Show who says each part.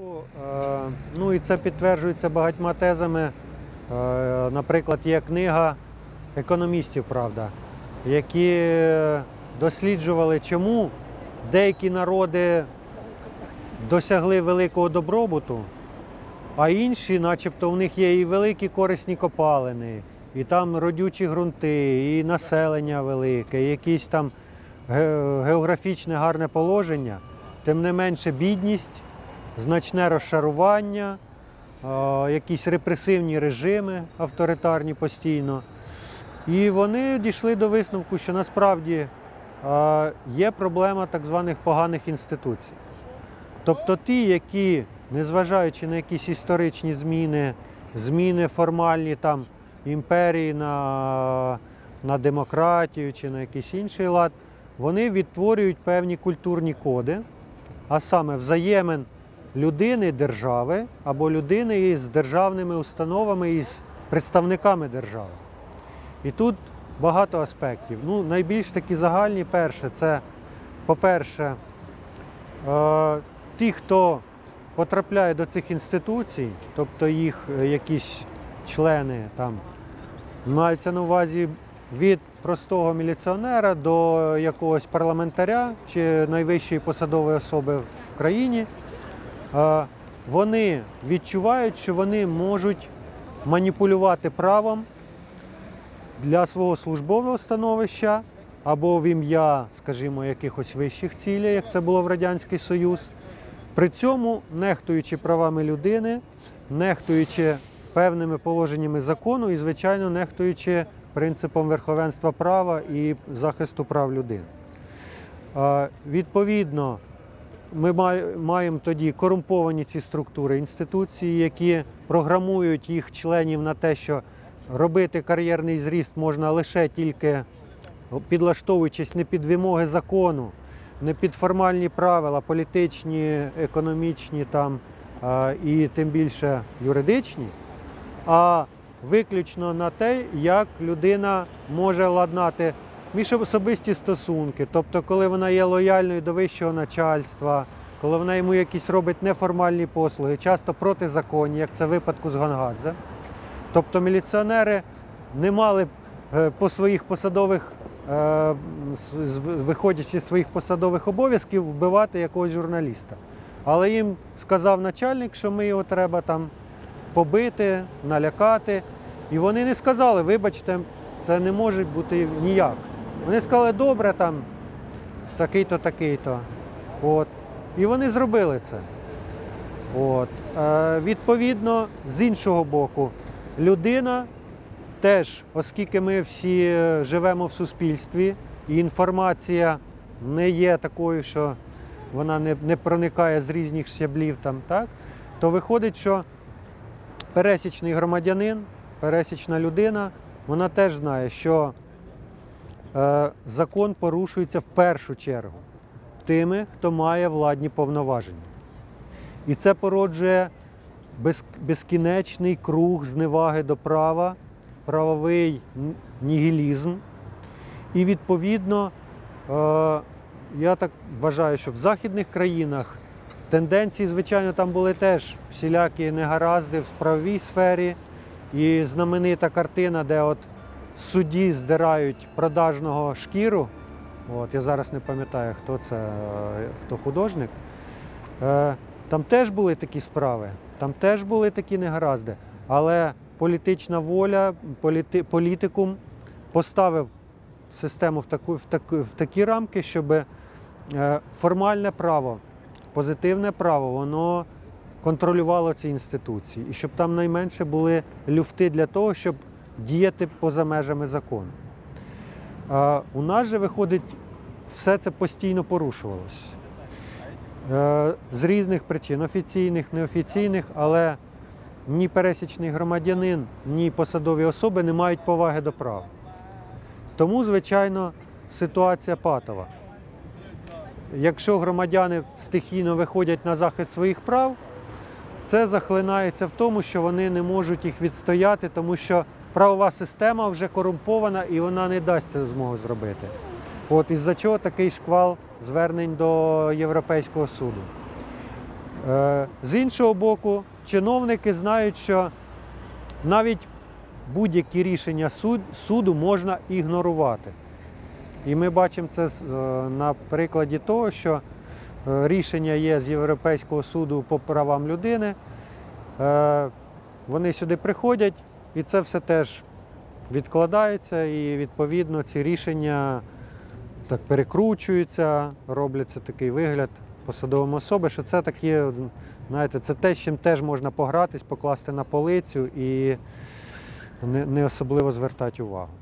Speaker 1: року, е, ну і це підтверджується багатьма тезами. Е, Наприклад, є книга економістів, правда, які досліджували, чому деякі народи досягли великого добробуту, а інші, начебто, у них є і великі корисні копалини, і там родючі ґрунти, і населення велике, і якісь там географічне гарне положення, тим не менше бідність, значне розшарування, якісь репресивні режими авторитарні постійно. І вони дійшли до висновку, що насправді є проблема так званих поганих інституцій. Тобто ті, які, незважаючи на якісь історичні зміни, зміни формальні там імперії на, на демократію чи на якийсь інший лад, вони відтворюють певні культурні коди, а саме взаємин людини держави або людини із державними установами із представниками держави. І тут багато аспектів. Ну, найбільш такі загальні, перше, це, по-перше, е, ті, хто потрапляє до цих інституцій, тобто їх е, якісь члени там маються на увазі від простого міліціонера до якогось парламентаря чи найвищої посадової особи в країні, вони відчувають, що вони можуть маніпулювати правом для свого службового становища або в ім'я, скажімо, якихось вищих цілей, як це було в Радянський Союз. При цьому нехтуючи правами людини, нехтуючи певними положеннями закону і, звичайно, нехтуючи принципом верховенства права і захисту прав людини. Відповідно, ми маємо тоді корумповані ці структури інституції, які програмують їх членів на те, що робити кар'єрний зріст можна лише тільки підлаштовуючись не під вимоги закону, не під формальні правила, політичні, економічні там, і тим більше юридичні, а виключно на те, як людина може ладнати міжособисті стосунки, тобто, коли вона є лояльною до вищого начальства, коли вона йому якісь робить неформальні послуги, часто протизаконні, як це в випадку з Гонгадзе. Тобто міліціонери не мали е, по своїх посадових, е, виходячи з своїх посадових обов'язків, вбивати якогось журналіста. Але їм сказав начальник, що ми його треба там побити, налякати. І вони не сказали, вибачте, це не може бути ніяк. Вони сказали, добре, там такий-то, такий-то. От. І вони зробили це. От. Е, відповідно, з іншого боку, людина теж, оскільки ми всі е, живемо в суспільстві, і інформація не є такою, що вона не, не проникає з різних щаблів, там, так, то виходить, що пересічний громадянин, пересічна людина, вона теж знає, що закон порушується в першу чергу тими, хто має владні повноваження. І це породжує безкінечний круг зневаги до права, правовий нігілізм. І відповідно, е, я так вважаю, що в західних країнах тенденції, звичайно, там були теж всілякі негаразди в правовій сфері. І знаменита картина, де от судді здирають продажного шкіру. От, я зараз не пам'ятаю, хто це, е, хто художник. Е, Там теж були такі справи, там теж були такі негаразди. Але політична воля, політи, політикум поставив систему в, таку, в, таку, в такі рамки, щоб е, формальне право, позитивне право, воно контролювало ці інституції. І щоб там найменше були люфти для того, щоб діяти поза межами закону. У нас же виходить, все це постійно порушувалось. Е, З різних причин, офіційних, неофіційних, але ні пересічний громадянин, ні посадові особи не мають поваги до права. Тому, звичайно, ситуація патова. Якщо громадяни стихійно виходять на захист своїх прав, це захлинається в тому, що вони не можуть їх відстояти, тому що правова система вже корумпована і вона не дасть це змогу зробити. От із-за чого такий шквал звернень до Європейського суду. Е, З іншого боку, чиновники знають, що навіть будь-які рішення суд, суду можна ігнорувати. І ми бачимо це е, на прикладі того, що е, рішення є з Європейського суду по правам людини. Е, Вони сюди приходять, і це все теж відкладається, і відповідно ці рішення так перекручуються, робляться такий вигляд посадовим особи, що це такі, знаєте, це те, з чим теж можна погратись, покласти на полицю і не, особливо звертати увагу.